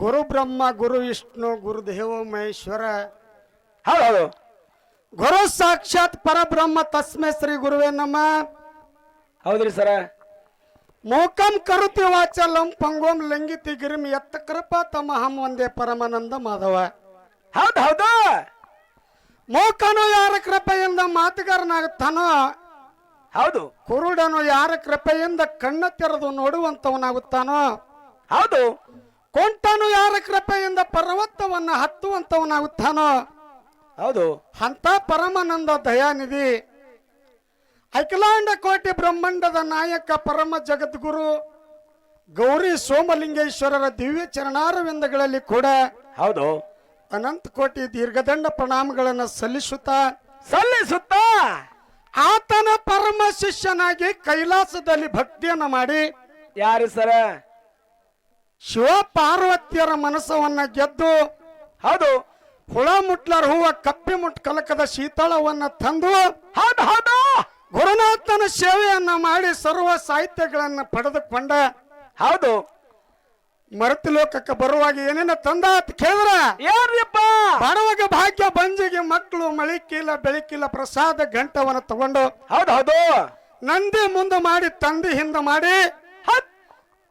ಗುರು ಬ್ರಹ್ಮ ಗುರು ವಿಷ್ಣು ಗುರುದೇವ ಮಹೇಶ್ವರ. ಹೌದು ಗುರು ಸಾಕ್ಷಾತ್ ಪರಬ್ರಹ್ಮ ತಸ್ಮೈ ಶ್ರೀ ಗುರುವೇ ನಮ್ಮ ಹೌದ್ರಿ ಸರ. ಮೂಕಂ ಕರುತಿ ವಾಚಲಂ ಪಂಗೋಂ ಲಂಗಿತಿ ಗಿರಿಂ ಎತ್ತ ಕೃಪಾ ತಮಹಂ ಒಂದೇ ಪರಮಾನಂದ ಮಾಧವ. ಹೌದು ಹೌದು. ಮೂಕನು ಯಾರ ಕೃಪೆಯಿಂದ ಮಾತುಗಾರನಾಗುತ್ತಾನೋ ಹೌದು. ಕುರುಡನು ಯಾರ ಕೃಪೆಯಿಂದ ಕಣ್ಣ ತೆರೆದು ನೋಡುವಂತವನಾಗುತ್ತಾನೋ ಹೌದು. ಕೊಂಟನು ಯಾರ ಕೃಪೆಯಿಂದ ಪರ್ವತವನ್ನ ಹತ್ತುವಂತವನಾಗುತ್ತಾನೋ ಹೌದು. ಅಂತ ಪರಮಾನಂದ ದಯಾನಿಧಿ. ಅಖಿಲಾಂಡ ಕೋಟಿ ಬ್ರಹ್ಮಾಂಡದ ನಾಯಕ ಪರಮ ಜಗದ್ಗುರು ಗೌರಿ ಸೋಮಲಿಂಗೇಶ್ವರರ ದಿವ್ಯ ಚರಣಾರವಿಂದಗಳಲ್ಲಿ ಕೂಡ ಹೌದು. ಅನಂತ ಕೋಟಿ ದೀರ್ಘದಂಡ ಪ್ರಣಾಮಗಳನ್ನು ಸಲ್ಲಿಸುತ್ತಾ ಸಲ್ಲಿಸುತ್ತ? ಆತನ ಪರಮ ಶಿಷ್ಯನಾಗಿ ಕೈಲಾಸದಲ್ಲಿ ಭಕ್ತಿಯನ್ನ ಮಾಡಿ ಯಾರು ಸರ? ಶಿವ ಪಾರ್ವತಿಯರ ಮನಸ್ಸವನ್ನ ಗೆದ್ದು ಹೌದು. ಹುಳ ಮುಟ್ಲರ್ ಹೂವ ಕಪ್ಪಿ ಮುಟ್ ಕಲಕದ ಶೀತಳವನ್ನ ತಂದು ಹೌದು ಹೌದು. ಗುರುನಾಥನ ಸೇವೆಯನ್ನ ಮಾಡಿ ಸರ್ವ ಸಾಹಿತ್ಯಗಳನ್ನ ಪಡೆದುಕೊಂಡ ಹೌದು. ಮರತಿ ಲೋಕಕ್ಕೆ ಬರುವಾಗ ಏನೇನ ತಂದ ಅಂತ ಕೇಳಿದ್ರ? ಯಾರ್ಯಪ್ಪ ಬಡವಾಗ ಭಾಗ್ಯ ಬಂಜಿಗೆ ಮಕ್ಕಳು ಮಳಿಕಿಲ್ಲ ಬೆಳಕಿಲ್ಲ ಪ್ರಸಾದ ಗಂಟವನ್ನ ತಗೊಂಡು ಹೌದು ಹೌದು ನಂದಿ ಮುಂದೆ ಮಾಡಿ ತಂದೆ ಹಿಂದೆ ಮಾಡಿ ಮರತ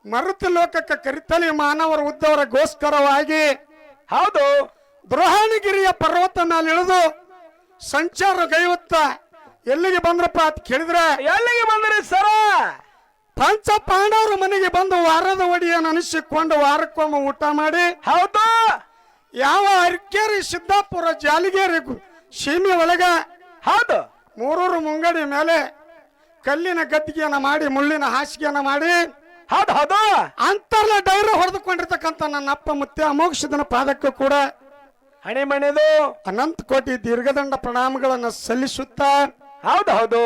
ಮರುತಿ ಲೋಕಕ್ಕೆ ಕರಿತಲಿ ಮಾನವರ ಉದ್ದವರ ಗೋಸ್ಕರವಾಗಿ ಹೌದು. ದ್ರೋಹಣಗಿರಿಯ ಪರ್ವತ ಮೇಲೆ ಇಳಿದು ಸಂಚಾರ ಗೈವತ್ತ ಎಲ್ಲಿಗೆ ಬಂದ್ರಪ್ಪ ಅಂತ ಕೇಳಿದ್ರೆ? ಎಲ್ಲಿಗೆ ಬಂದ್ರಿ ಸರ? ಪಂಚ ಪಾಂಡವರು ಮನೆಗೆ ಬಂದು ವಾರದ ಒಡಿಯನ್ನು ಅನಿಸಿಕೊಂಡು ವಾರಕ್ಕೊಮ್ಮೆ ಊಟ ಮಾಡಿ ಹೌದು. ಯಾವ ಅರ್ಕೇರಿ ಸಿದ್ದಾಪುರ ಜಾಲಿಗೇರಿ ಸೀಮೆ ಒಳಗ ಹೌದು. ಮೂರೂರು ಮುಂಗಡಿ ಮೇಲೆ ಕಲ್ಲಿನ ಗದ್ದಿಗೆಯನ್ನ ಮಾಡಿ ಮುಳ್ಳಿನ ಹಾಸಿಗೆಯನ್ನ ಮಾಡಿ ಹೌದು ಹೌದು. ಅಂತರ್ಲ ಡೈರಿ ಹೊಡೆದುಕೊಂಡಿರ್ತಕ್ಕಂಥ ನನ್ನ ಅಪ್ಪ ಮುತ್ತೆ ಅಮೋಕ್ಷದನ ಪಾದಕ್ಕೆ ಕೂಡ ಹಣೆ ಮಣೆದು ಅನಂತ ಕೋಟಿ ದೀರ್ಘದಂಡ ಪ್ರಣಾಮಗಳನ್ನು ಸಲ್ಲಿಸುತ್ತಾ ಹೌದು ಹೌದು.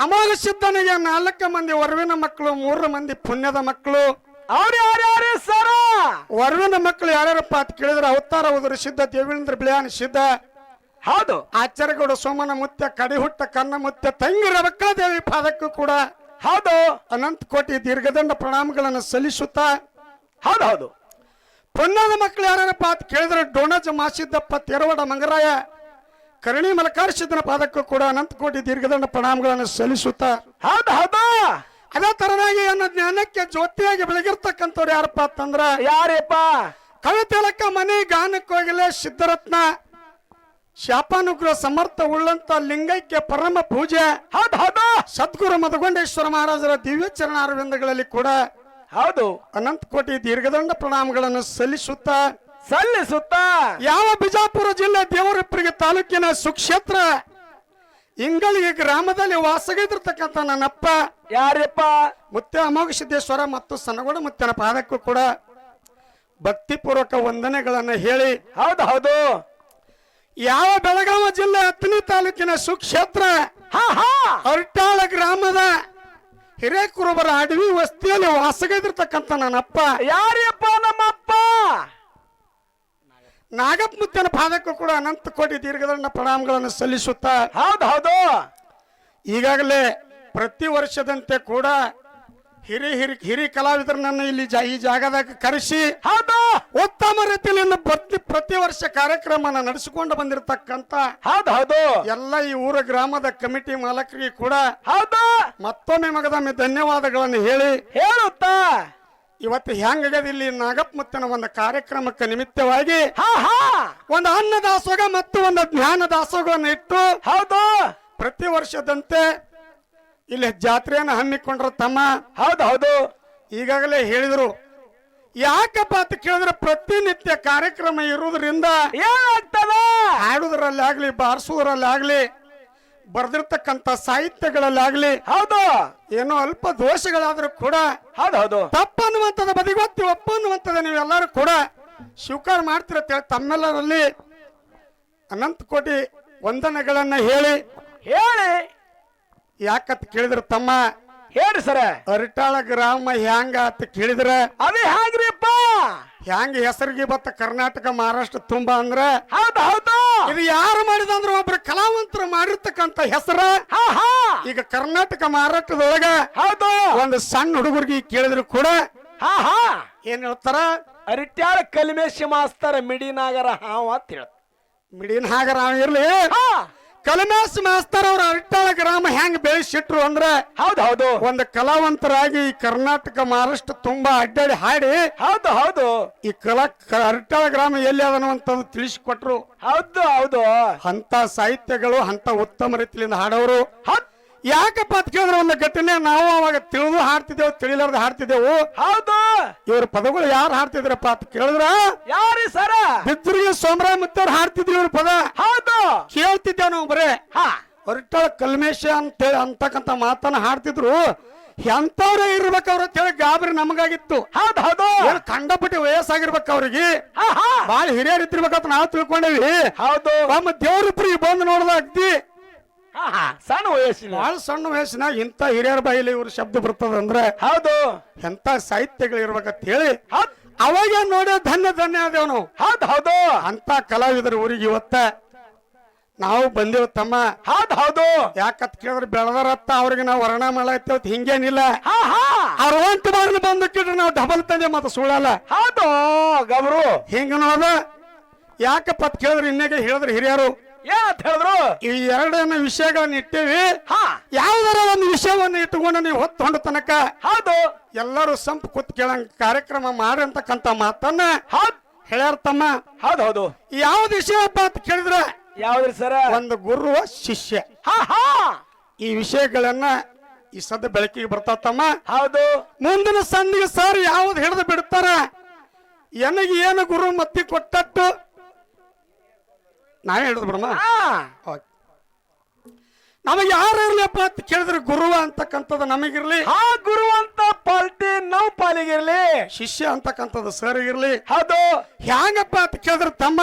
ಅಮೋಘ ಸಿದ್ಧನಿಗೆ ನಾಲ್ಕು ಮಂದಿ ವರವಿನ ಮಕ್ಕಳು ಮೂರು ಮಂದಿ ಪುಣ್ಯದ ಮಕ್ಕಳು. ಅವ್ರು ಯಾರು ಯಾರು ಸರ? ವರವಿನ ಮಕ್ಕಳು ಯಾರ್ಯಾರಪ್ಪ ಅಂತ ಕೇಳಿದ್ರೆ ಅವತಾರ ಉದುರು ಸಿದ್ಧ ದೇವೇಂದ್ರ ಬಿಳಿಯಾನ ಸಿದ್ಧ. ಹೌದು. ಆಚಾರ್ಯಗೌಡ ಸೋಮನ ಮುತ್ಯ ಕಡಿಹುಟ್ಟ ಕನ್ನ ಮುತ್ಯ ತಂಗಿ ದೇವಿ ಪಾದಕ್ಕೂ ಕೂಡ ಹೌದು. ಅನಂತ ಕೋಟಿ ದೀರ್ಘದಂಡ ಪ್ರಣಾಮಗಳನ್ನು ಸಲ್ಲಿಸುತ್ತಾ. ಹೌದು ಹೌದು. ಪುಣ್ಯದ ಮಕ್ಕಳು ಯಾರ್ಯಾರಪ್ಪ ಅಂತ ಕೇಳಿದ್ರೆ ಡೋಣಜ ಮಾಸಿದ್ದಪ್ಪ ತೆರವಡ ಮಂಗರಾಯ ಕರಣಿ ಮಲಕಾರ್ಸಿದ್ದನ ಪಾದಕ್ಕೂ ಕೂಡ ಅನಂತ ಕೋಟಿ ದೀರ್ಘದಂಡ ಪ್ರಣಾಮಗಳನ್ನು ಸಲ್ಲಿಸುತ್ತಾ ಹೌದು ಹೌದು. ಅದೇ ತರನಾಗಿ ಅನ್ನ ಜ್ಞಾನಕ್ಕೆ ಜ್ಯೋತಿಯಾಗಿ ಬೆಳಗಿರ್ತಕ್ಕಂಥವ್ರು ಯಾರಪ್ಪ ಅಂತಂದ್ರ ಯಾರಪ್ಪ? ಕವಿತೆಲಕ್ಕ ಮನೆ ಗಾನಕ್ಕೆ ಸಿದ್ಧರತ್ನ. ಶಾಪಾನುಗ್ರಹ ಸಮರ್ಥ ಉಳ್ಳಂತ ಲಿಂಗೈಕ್ಯ ಪರಮ ಪೂಜೆ ಹೌದು ಹೌದು. ಸದ್ಗುರು ಮಧುಗೊಂಡೇಶ್ವರ ಮಹಾರಾಜರ ದಿವ್ಯ ಚರಣಾರವಿಂದಗಳಲ್ಲಿ ಕೂಡ ಹೌದು. ಅನಂತ ಕೋಟಿ ದೀರ್ಘದಂಡ ಪ್ರಣಾಮಗಳನ್ನು ಸಲ್ಲಿಸುತ್ತಾ ಸಲ್ಲಿಸುತ್ತ? ಯಾವ ಬಿಜಾಪುರ ಜಿಲ್ಲೆ ದೇವರಪ್ಪರಿಗೆ ತಾಲೂಕಿನ ಸುಕ್ಷೇತ್ರ? ಇಂಗಳಿಗೆ ಗ್ರಾಮದಲ್ಲಿ ವಾಸಗೈದಿರ್ತಕ್ಕಂಥ ನನ್ನಪ್ಪ. ಯಾರಪ್ಪ? ಮುತ್ತೆ ಅಮೋಘ ಸಿದ್ದೇಶ್ವರ ಮತ್ತು ಸನಗೋಡ ಮುತ್ತನ ಪಾದಕ್ಕೂ ಕೂಡ ಭಕ್ತಿಪೂರ್ವಕ ವಂದನೆಗಳನ್ನು ಹೇಳಿ. ಹೌದು ಹೌದು. ಯಾವ ಬೆಳಗಾವ ಜಿಲ್ಲೆ ಹತ್ತನೇ ತಾಲೂಕಿನ ಸುಕ್ಷೇತ್ರ? ಅರ್ಟಾಳ ಗ್ರಾಮದ ಹಿರೇಕುರುಬರ ಅಡವಿ ವಸ್ತಿಯಲ್ಲಿ ವಾಸಗೈದಿರ್ತಕ್ಕಂಥ ನನ್ನಪ್ಪ. ಯಾರಪ್ಪ ನಮ್ಮಪ್ಪ? ನಾಗಪ್ಪ ಮುತ್ತನ ಪಾದಕ್ಕೂ ಕೂಡ ಅನಂತ ಕೋಟಿ ದೀರ್ಘದಂಡ ಪ್ರಣಾಮಗಳನ್ನು ಸಲ್ಲಿಸುತ್ತಾ ಹೌದು ಹೌದು. ಈಗಾಗಲೇ ಪ್ರತಿ ವರ್ಷದಂತೆ ಕೂಡ ಹಿರಿ ಹಿರಿ ಹಿರಿ ಕಲಾವಿದರನ್ನ ಇಲ್ಲಿ ಜಾ- ಈ ಜಾಗದಾಗ ಕರೆಸಿ ಹೌದು. ಉತ್ತಮ ರೀತಿಯಲ್ಲಿ ಪ್ರತಿ ಪ್ರತಿ ವರ್ಷ ಕಾರ್ಯಕ್ರಮನ ನಡೆಸಿಕೊಂಡು ಬಂದಿರತಕ್ಕಂತ ಹೌದು ಹೌದು. ಎಲ್ಲ ಈ ಊರ ಗ್ರಾಮದ ಕಮಿಟಿ ಮಾಲಕರಿಗೆ ಕೂಡ ಹೌದು. ಮತ್ತೊಮ್ಮೆ ಮಗದೊಮ್ಮೆ ಧನ್ಯವಾದಗಳನ್ನು ಹೇಳಿ ಹೇಳುತ್ತಾ. ಇವತ್ತು ಇಲ್ಲಿ ನಾಗಪ್ಪ ಮುತ್ತನ ಒಂದು ಕಾರ್ಯಕ್ರಮಕ್ಕೆ ನಿಮಿತ್ತವಾಗಿ ಒಂದು ಅನ್ನ ದಾಸೋಗ ಮತ್ತು ಒಂದು ಜ್ಞಾನ ದಾಸೋಗವನ್ನು ಇಟ್ಟು ಹೌದು. ಪ್ರತಿ ವರ್ಷದಂತೆ ಇಲ್ಲಿ ಜಾತ್ರೆಯನ್ನು ಹಮ್ಮಿಕೊಂಡ್ರ ತಮ್ಮ. ಹೌದು ಹೌದು. ಈಗಾಗಲೇ ಹೇಳಿದ್ರು. ಯಾಕಪ್ಪ ಅಂತ ಕೇಳಿದ್ರೆ ಪ್ರತಿನಿತ್ಯ ಕಾರ್ಯಕ್ರಮ ಇರುವುದರಿಂದ ಏನಾಗ್ತದ? ಹಾಡುವುದರಲ್ಲಿ ಆಗ್ಲಿ ಬಾರಿಸುವುದರಲ್ಲಿ ಆಗ್ಲಿ ಬರ್ದಿರ್ತಕ್ಕಂಥ ಸಾಹಿತ್ಯಗಳಲ್ಲಾಗ್ಲಿ ಹೌದು. ಏನೋ ಅಲ್ಪ ದೋಷಗಳಾದ್ರೂ ಕೂಡ ಹೌದು ಹೌದು. ತಪ್ಪನ್ನುವಂಥದ್ದು ಬದಿಗೊತ್ತಿ ಒಪ್ಪನ್ನುವಂಥದ್ದು ನೀವೆಲ್ಲರೂ ಕೂಡ ಸ್ವೀಕಾರ ಮಾಡ್ತೀರ ತಮ್ಮೆಲ್ಲರಲ್ಲಿ ಅನಂತ ಕೋಟಿ ವಂದನೆಗಳನ್ನ ಹೇಳಿ. ಹೇಳಿ. ಯಾಕತ್ ಕೇಳಿದ್ರ ತಮ್ಮ? ಹೇಳಿ ಸರ. ಅರಿಟಾಳ ಗ್ರಾಮ ಹ್ಯಾಂಗ ಅಂತ ಕೇಳಿದ್ರ ಅದೇ ಹ್ಯಾಂಗ್ರಿಪ್ಪ ಹೆಂಗ ಹೆಸರಿಗೆ ಬತ್ತ ಕರ್ನಾಟಕ ಮಹಾರಾಷ್ಟ್ರ ತುಂಬಾ ಅಂದ್ರ? ಹೌದು ಹೌದು. ಇದು ಯಾರು ಮಾಡಿದ ಅಂದ್ರೆ ಒಬ್ರು ಕಲಾವಂತರು ಮಾಡಿರ್ತಕ್ಕಂತ ಹೆಸರ. ಈಗ ಕರ್ನಾಟಕ ಮಹಾರಾಷ್ಟ್ರದೊಳಗ ಹೌದು. ಒಂದು ಸಣ್ಣ ಹುಡುಗರಿಗೆ ಕೇಳಿದ್ರು ಕೂಡ ಹಾ ಹಾ. ಏನ್ ಹೇಳ್ತಾರ? ಅರಿಟ್ಯಾಳ ಕಲ್ಮೇಶಿ ಮಾಸ್ತರ ಮಿಡಿನಾಗರ ಹಾವ ಅಂತ ಹೇಳ ಮಿಡಿನಾಗರ ಹಾವ ಇರ್ಲಿ. ಹಾ ಕಲಮೇಶ್ ಮಾಸ್ತರ್ ಅವ್ರ ಅರಟಾಳ ಗ್ರಾಮ ಹೆಂಗ್ ಬೆಳೆಸಿಟ್ರು ಅಂದ್ರ ಹೌದು ಹೌದು. ಒಂದು ಕಲಾವಂತರಾಗಿ ಈ ಕರ್ನಾಟಕ ಮಹಾರಾಷ್ಟ್ರ ತುಂಬಾ ಅಡ್ಡಾಡಿ ಹಾಡಿ. ಹೌದು ಹೌದು. ಈ ಕಲಾ ಕ- ಅರಿಟಾಳ ಗ್ರಾಮ ಎಲ್ಲಿ ಅದನ್ನು ಅಂತ ತಿಳಿಸಿಕೊಟ್ರು. ಹೌದು ಹೌದು. ಅಂತ ಸಾಹಿತ್ಯಗಳು ಅಂತ ಉತ್ತಮ ರೀತಿಯಿಂದ ಹಾಡೋರು. ಹೌದ್- ಯಾಕಪ್ಪ ಅಂತ ಕೇಳಿದ್ರೆ ಒಂದು ಘಟನೆ ನಾವು ಅವಾಗ ತಿಳಿದು ಹಾಡ್ತಿದ್ದೆವು ತಿಳಿಲಾರ್ದ ಹಾಡ್ತಿದ್ದೆವು. ಹೌದು. ಇವ್ರ ಪದಗಳು ಯಾರು ಹಾಡ್ತಿದ್ರಪ್ಪ ಅಂತ ಕೇಳಿದ್ರ? ಯಾರಿ ಸರ? ಬಿದ್ರಿಗೆ ಸೋಮರಾಯ ಮುತ್ತವ್ರು ಹಾಡ್ತಿದ್ರು ಇವ್ರ ಪದ. ಹೌದು. ಕೇಳ್ತಿದ್ದೇವೆ ನಾವು ಬರೇ. ಹಾ. ಹೊರಟಾಳ ಕಲ್ಮೇಶ ಅಂತೇಳಿ ಅಂತಕ್ಕಂತ ಮಾತನ್ನ ಹಾಡ್ತಿದ್ರು. ಎಂತವ್ರೇ ಇರ್ಬೇಕು ಅವ್ರ ಅಂತೇಳಿ ಗಾಬರಿ ನಮಗಾಗಿತ್ತು. ಹೌದು ಹೌದು. ಕಂಡಪಟ್ಟಿ ವಯಸ್ಸಾಗಿರ್ಬೇಕು ಅವ್ರಿಗೆ ಬಾಳ ಹಿರಿಯರ್ ಇದ್ದಿರ್ಬೇಕಂತ ನಾವು ತಿಳ್ಕೊಂಡೇವಿ. ಹೌದು. ನಮ್ಮ ದೇವ್ರಿಬ್ರಿಗೆ ಬಂದು ನೋಡ್ದ ಅಗ್ದಿ. ಸಣ್ಣ ವಯಸ್ಸಿನ. ಬಹಳ ಸಣ್ಣ ವಯಸ್ಸಿನಾಗ ಇಂಥ ಹಿರಿಯರ ಬಾಯಿಲಿ ಇವ್ರ ಶಬ್ದ ಬರ್ತದಂದ್ರೆ ಹೌದು. ಎಂತ ಸಾಹಿತ್ಯಗಳು ಇರ್ಬೇಕಂತ ಹೇಳಿ ಅವಾಗ ನೋಡಿ ಧನ್ಯ ಧನ್ಯ ಆದೇವ್ ನಾವು ಹೌದು ಹೌದು. ಅಂತ ಕಲಾವಿದರ ಊರಿಗೆ ಇವತ್ತ ನಾವು ಬಂದೇವ್ ತಮ್ಮ. ಹೌದು ಹೌದು. ಯಾಕತ್ ಕೇಳಿದ್ರೆ ಬೆಳದಾರತ್ತ ಅವ್ರಿಗೆ ನಾವು ವರ್ಣ ಮಾಡತ್ತೇವತ್ ಹಿಂಗೇನಿಲ್ಲ. ಅರವಂತ ಬಾಗಿಲು ಬಂದು ಕೇಳಿ ನಾವು ಡಬಲ್ ತಂದೆ ಮತ್ತೆ ಸುಳ್ಳಲ್ಲ. ಹೌದು ಗಬ್ರು ಹಿಂಗ ನೋಡ ಯಾಕಪ್ಪ ಕೇಳಿದ್ರೆ ಇನ್ನೇಗೆ ಹೇಳಿದ್ರೆ ಹಿರಿಯರು. ಏನಂತ ಹೇಳಿದ್ರು? ಈ ಎರಡನ್ನ ವಿಷಯಗಳನ್ನ ಇಟ್ಟೇವಿ. ಹಾ. ಯಾವ್ದಾರ ಒಂದು ವಿಷಯವನ್ನು ಇಟ್ಟುಕೊಂಡು ನೀವು ಹೊತ್ತು ಹೊಂಡ ತನಕ ಹೌದು. ಎಲ್ಲರೂ ಸಂಪ್ ಕೂತ್ ಕೇಳಂಗ್ ಕಾರ್ಯಕ್ರಮ ಮಾಡಿ ಮಾತನ್ನ ಹೌದು. ಹೇಳ್ಯಾರ ತಮ್ಮ ಹೌದು ಹೌದು. ಯಾವ್ದು ವಿಷಯಪ್ಪ ಅಂತ ಕೇಳಿದ್ರೆ ಯಾವ್ದ್ರಿ ಸರ? ಒಂದು ಗುರುವ ಶಿಷ್ಯ. ಹಾ ಹಾ. ಈ ವಿಷಯಗಳನ್ನ ಈ ಸದ್ದ ಬೆಳಕಿಗೆ ಬರ್ತಾವ ತಮ್ಮ ಹೌದು. ಮುಂದಿನ ಸಂದಿಗೆ ಸರ್ ಯಾವ್ದು ಹಿಡಿದು ಬಿಡ್ತಾರ? ನನಗೆ ಏನು ಗುರು ಮತ್ತಿ ಕೊಟ್ಟಟ್ಟು ನಾವೇ ಹಿಡಿದು ಬಿಡಮ್ಮ ಹಾ. ಓಕೆ. ನಮಗೆ ಯಾರು ಇರ್ಲಿಪ್ಪ ಅಂತ ಕೇಳಿದ್ರೆ ಗುರು ಅಂತಕ್ಕಂಥದ್ದು ನಮಗಿರ್ಲಿ. ಆ ಗುರು ಅಂತ ಪಾಲ್ಟಿ ನಾವು ಪಾಲಿಗಿರ್ಲಿ. ಶಿಷ್ಯ ಅಂತಕ್ಕಂಥದ್ದು ಸರ್ ಇರ್ಲಿ ಹೌದು. ಹ್ಯಾಂಗಪ್ಪ ಅಂತ ಕೇಳಿದ್ರೆ ತಮ್ಮ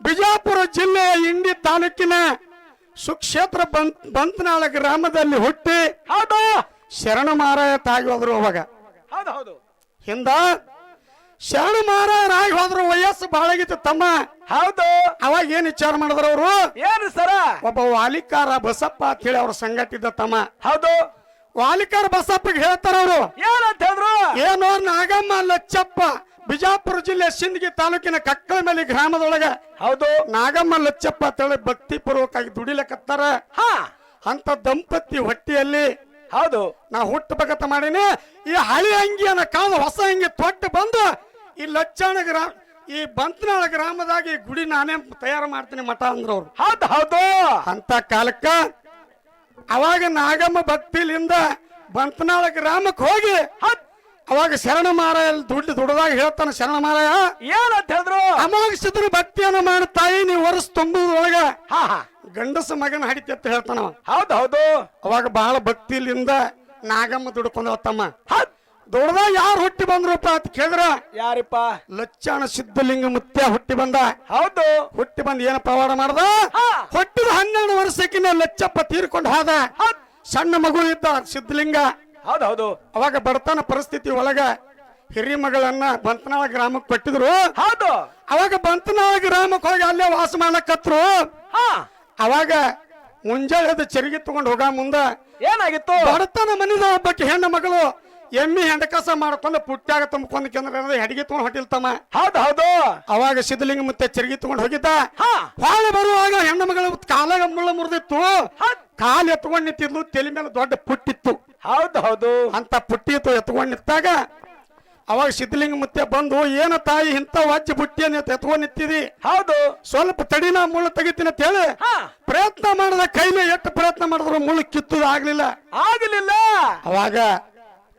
ಬಿಜಾಪುರ ಜಿಲ್ಲೆಯ ಇಂಡಿ ತಾಲೂಕಿನ ಸುಕ್ಷೇತ್ರ ಬಂತ್ ಬಂತನಾಳ ಗ್ರಾಮದಲ್ಲಿ ಹುಟ್ಟಿ ಹೌದು. ಶರಣ ಮಾರಾಯ ತಾಗಿ ಹೋದ್ರು ಅವಾಗ. ಹೌದು ಹೌದು. ಹಿಂದ ಶರಣ ರಾಯ್ ಹೋದ್ರು ವಯಸ್ಸು ಬಾಳಾಗಿತ್ತು ತಮ್ಮ. ಹೌದು. ಅವಾಗ ಏನ್ ವಿಚಾರ ಮಾಡಿದ್ರು ಅವರು? ಏನು ಸರ? ಒಬ್ಬ ವಾಲಿಕಾರ ಬಸಪ್ಪ ಅಂತ ಹೇಳಿ ಅವ್ರ ಸಂಗತಿದ್ದ ತಮ್ಮ. ಹೌದು. ವಾಲಿಕಾರ ಬಸಪ್ಪಗೆ ಹೇಳ್ತಾರ ಅವರು. ಏನಂತ ಹೇಳಿದ್ರು? ಏನೋ ನಾಗಮ್ಮ ಲಚ್ಚಪ್ಪ ಬಿಜಾಪುರ ಜಿಲ್ಲೆ ಸಿಂದಗಿ ತಾಲೂಕಿನ ಕಕ್ಕಳಮಲ್ಲಿ ಗ್ರಾಮದೊಳಗ ಹೌದು. ನಾಗಮ್ಮ ಲಚ್ಚಪ್ಪ ಅಂತೇಳಿ ಭಕ್ತಿ ಪೂರ್ವಕವಾಗಿ ದುಡಿಲಕತ್ತಾರ. ಹಾ. ಅಂತ ದಂಪತಿ ಹೊಟ್ಟಿಯಲ್ಲಿ ಹೌದು. ನಾ ಹುಟ್ಟಬೇಕಂತ ಮಾಡೀನಿ. ಈ ಹಳಿ ಅಂಗಿಯನ್ನ ಕಾದು ಹೊಸ ಅಂಗಿ ತೊಟ್ಟು ಬಂದು ಈ ಲಚ್ಚಾಣ ಗ್ರಾಮ ಈ ಬಂತನಾಳ ಗ್ರಾಮದಾಗ ಈ ಗುಡಿ ನಾನೇ ತಯಾರು ಮಾಡ್ತೀನಿ ಮಠ ಅಂದ್ರ ಅವ್ರು. ಹೌದು ಹೌದು. ಅಂತ ಕಾಲಕ್ಕ ಅವಾಗ ನಾಗಮ್ಮ ಭಕ್ತಿಲಿಂದ ಬಂತನಾಳ ಗ್ರಾಮಕ್ಕೆ ಹೋಗಿ ಅವಾಗ ಶರಣ ಮಾರಾಯ ದುಡ್ಡು ದುಡ್ದಾಗ ಹೇಳ್ತಾನ ಶರಣ ಮಾರಾಯ ಏನಂತ ಹೇಳಿದ್ರು? ಅಮಾಗಸಿದ್ರ ಭಕ್ತಿಯನ್ನ ಮಾಡ ತಾಯಿ ನೀವು ವರ್ಷ ತುಂಬುದ್ರೊಳಗ ಹಾ ಹಾ. ಗಂಡಸ ಮಗನ ಹಡಿತಿ ಅಂತ ಹೇಳ್ತಾನ. ಹೌದು ಹೌದು. ಅವಾಗ ಬಹಳ ಭಕ್ತಿಲಿಂದ ನಾಗಮ್ಮ ದುಡ್ಕೊಂಡ್ ತಮ್ಮ ಹೌದ್. ದುಡ್ದಾಗ ಯಾರು ಹುಟ್ಟಿ ಬಂದ್ರಪ್ಪ ಅಂತ ಕೇಳಿದ್ರ? ಯಾರಿಪ್ಪ? ಲಚ್ಚಾಣ ಸಿದ್ಧಲಿಂಗ ಮುತ್ಯ ಹುಟ್ಟಿ ಬಂದ. ಹೌದು. ಹುಟ್ಟಿ ಬಂದ್ ಏನ ಪವಾಡ ಮಾಡ್ದ. ಹುಟ್ಟಿದ ಹನ್ನೆರಡು ವರ್ಷಕ್ಕಿನ ಲಚ್ಚಪ್ಪ ತೀರ್ಕೊಂಡು ಹೋದ. ಸಣ್ಣ ಮಗು ಇದ್ದ ಸಿದ್ಧಲಿಂಗ. ಹೌದು ಹೌದು ಅವಾಗ ಬಡತನ ಪರಿಸ್ಥಿತಿ ಒಳಗ ಹಿರಿ ಮಗಳನ್ನ ಬಂತನಾಳ ಗ್ರಾಮಕ್ಕೆ ಕೊಟ್ಟಿದ್ರು. ಹೌದು. ಅವಾಗ ಬಂತನಾಳ ಗ್ರಾಮಕ್ಕೆ ಹೋಗಿ ಅಲ್ಲೇ ವಾಸ ಮಾಡಕತ್ರು ಹಾ. ಅವಾಗ ಮುಂಜಾನೆ ಚರಿಗೆ ತಗೊಂಡು ಹೋಗ ಮುಂದ. ಏನಾಗಿತ್ತು? ಬಡತನ ಮನಿದ ಒಬ್ಬಕ್ಕೆ ಹೆಣ್ಣು ಮಗಳು ಎಮ್ಮಿ ಹೆಂಡಕಸ ಮಾಡ್ಕೊಂಡು ಪುಟ್ಟ್ಯಾಗ ತುಂಬ್ಕೊಂಡು ಕೆಂದ್ರ ಹೆಡಿಗೆ ತಗೊಂಡು ಹೊಟ್ಟಿಲ್ತಮ್ಮ ಹೌದು ಹೌದು. ಅವಾಗ ಸಿದ್ಧಲಿಂಗ ಮತ್ತೆ ಚಿರಗಿ ತಗೊಂಡು ಹೋಗಿದ್ದ. ಹೊಳೆ ಬರುವಾಗ ಹೆಣ್ಣು ಮಗಳು ಕಾಲಾಗ ಮುಳ್ಳ ಮುರಿದಿತ್ತು. ಕಾಲ್ ಎತ್ಕೊಂಡ್ ನಿಂತಿದ್ಲು ತಲೆ ಮೇಲೆ ದೊಡ್ಡ ಪುಟ್ಟಿತ್ತು. ಹೌದು ಹೌದು. ಅಂತ ಪುಟ್ಟಿ ಇತ್ತು ಎತ್ಕೊಂಡ್ ನಿಂತಾಗ ಅವಾಗ ಸಿದ್ಧಲಿಂಗ ಮತ್ತೆ ಬಂದು ಏನ ತಾಯಿ ಇಂತ ವಾಜ್ಯ ಬುಟ್ಟಿಯನ್ನು ಎತ್ಕೊಂಡ್ ನಿಂತಿದಿ. ಹೌದು. ಸ್ವಲ್ಪ ತಡಿನ ಮುಳ್ಳು ತೆಗಿತೀನಿ ಅಂತ ಹೇಳಿ ಪ್ರಯತ್ನ ಮಾಡಿದ ಕೈಲಿ ಎಷ್ಟು ಪ್ರಯತ್ನ ಮಾಡಿದ್ರು ಮುಳ್ಳು ಕಿತ್ತದ ಆಗ್ಲಿಲ್ಲ ಆಗಲಿಲ್ಲ. ಅವಾಗ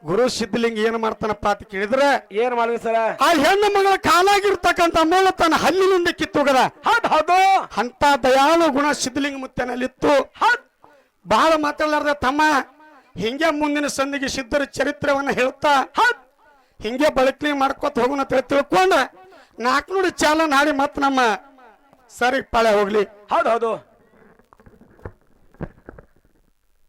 ಗುರು ಸಿದ್ಧಲಿಂಗ ಏನ್ ಮಾಡ್ತಾನಪ್ಪ ಅಂತ ಕೇಳಿದ್ರೆ ಏನ್ ಮಾಡಿದ್ರಿ ಸರ? ಆ ಹೆಣ್ಣು ಮಗಳ ಕಾಲಾಗಿರ್ತಕ್ಕಂತ ಮೂಲ ತನ್ನ ಹಲ್ಲಿನಿಂದ ಕಿತ್ತುಗದ. ಹೌದು ಹೌದು. ಅಂತ ದಯಾಳು ಗುಣ ಸಿದ್ಧಲಿಂಗ ಮುತ್ತನಲ್ಲಿತ್ತು. ಹೌದ್. ಬಹಳ ಮಾತಾಡಲಾರ್ದ ತಮ್ಮ ಹಿಂಗೆ ಮುಂದಿನ ಸಂದಿಗೆ ಸಿದ್ಧರ ಚರಿತ್ರವನ್ನ ಹೇಳ್ತಾ ಹೌದ್. ಹಿಂಗೆ ಬಳಕೆ ಮಾಡ್ಕೊತ ಹೋಗೋಣ ಅಂತ ಹೇಳಿ ತಿಳ್ಕೊಂಡು ನಾಲ್ಕುನೂರು ಚಾಲನ್ ಹಾಡಿ ಮತ್ತೆ ನಮ್ಮ ಸರಿ ಪಾಳೆ ಹೋಗ್ಲಿ. ಹೌದು ಹೌದು.